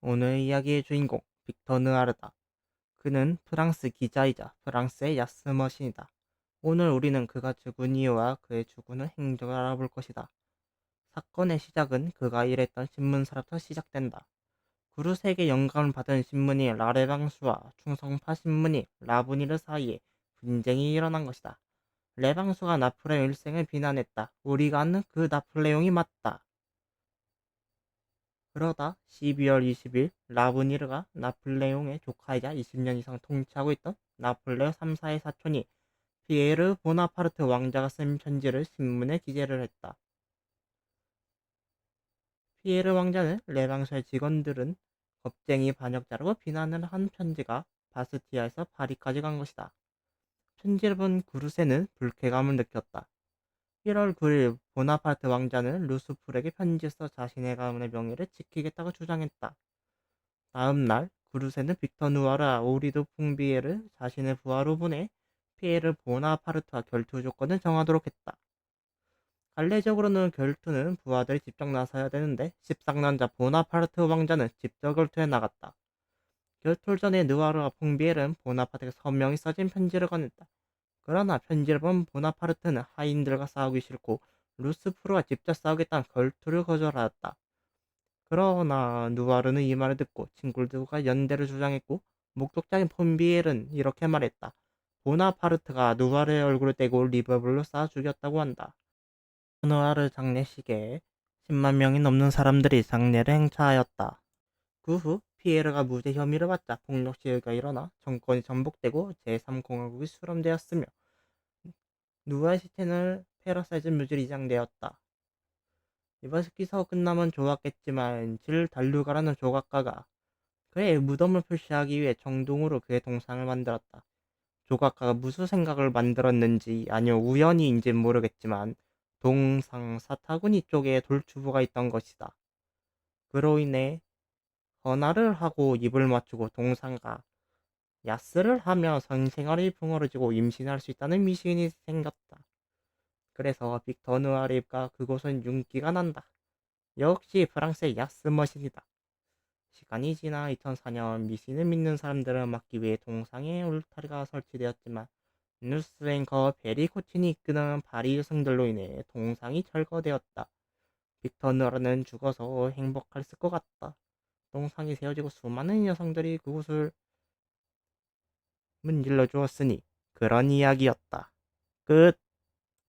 오늘 이야기의 주인공 빅터 느아르다. 그는 프랑스 기자이자 프랑스의 야스머신이다. 오늘 우리는 그가 죽은 이유와 그의 죽은 행적을 알아볼 것이다. 사건의 시작은 그가 일했던 신문사로부터 시작된다. 구루세에게 영감을 받은 신문이 라레방수와 충성파 신문이 라브니르 사이에 분쟁이 일어난 것이다. 레방수가 나폴레옹 일생을 비난했다. 우리가 아는 그 나폴레옹이 맞다. 그러다 12월 20일 라브니르가 나폴레옹의 조카이자 20년 이상 통치하고 있던 나폴레옹 3사의 사촌이 피에르 보나파르트 왕자가 쓴 편지를 신문에 기재를 했다. 피에르 왕자는 레방수의 직원들은 겁쟁이 반역자라고 비난을 한 편지가 바스티아에서 파리까지 간 것이다. 편지를 본 구르세는 불쾌감을 느꼈다. 1월 9일 보나파르트 왕자는 루스풀에게 편지 써 자신의 가문의 명예를 지키겠다고 주장했다. 다음 날 구르세는 빅터 누아르와 오리도 풍비에를 자신의 부하로 보내 피에르 보나파르트와 결투 조건을 정하도록 했다. 관례적으로는 결투는 부하들이 직접 나서야 되는데 십상남자 보나파르트 왕자는 직접 결투에 나갔다. 결투 전에 느와르와 풍비엘은 보나파르트에게 서명이 써진 편지를 건넸다. 그러나 편지를 본 보나파르트는 하인들과 싸우기 싫고 루스프르와 직접 싸우겠다는 결투를 거절하였다. 그러나 누아르는 이 말을 듣고 친구들과 연대를 주장했고 목격자인 폰비엘은 이렇게 말했다. 보나파르트가 누아르의 얼굴을 떼고 리버블로 쏴 죽였다고 한다. 누아르 장례식에 10만 명이 넘는 사람들이 장례를 행차하였다. 그 후 피에르가 무죄 혐의를 받자 폭력 시위가 일어나 정권이 전복되고 제3공화국이 수렴되었으며 누아의 시체는 페러사이즈 뮤즈로 이장되었다. 기사가 끝나면 좋았겠지만 질 달루가라는 조각가가 그의 무덤을 표시하기 위해 정동으로 그의 동상을 만들었다. 조각가가 무슨 생각을 만들었는지 아니면 우연히인지 모르겠지만 동상 사타구니 쪽에 돌추부가 있던 것이다. 그로 인해 전화를 하고 입을 맞추고 동상과 야스를 하며 성생활이 풍어러지고 임신할 수 있다는 미신이 생겼다. 그래서 빅터 느아립과 그곳은 윤기가 난다. 역시 프랑스의 야스 머신이다. 시간이 지나 2004년 미신을 믿는 사람들을 막기 위해 동상에 울타리가 설치되었지만 뉴스 앵커 베리 코친이 이끄는 파리 여성들로 인해 동상이 철거되었다. 빅터 느아르는 죽어서 행복했을 것 같다. 동상이 세워지고 수많은 여성들이 그곳을 문질러 주었으니 그런 이야기였다. 끝.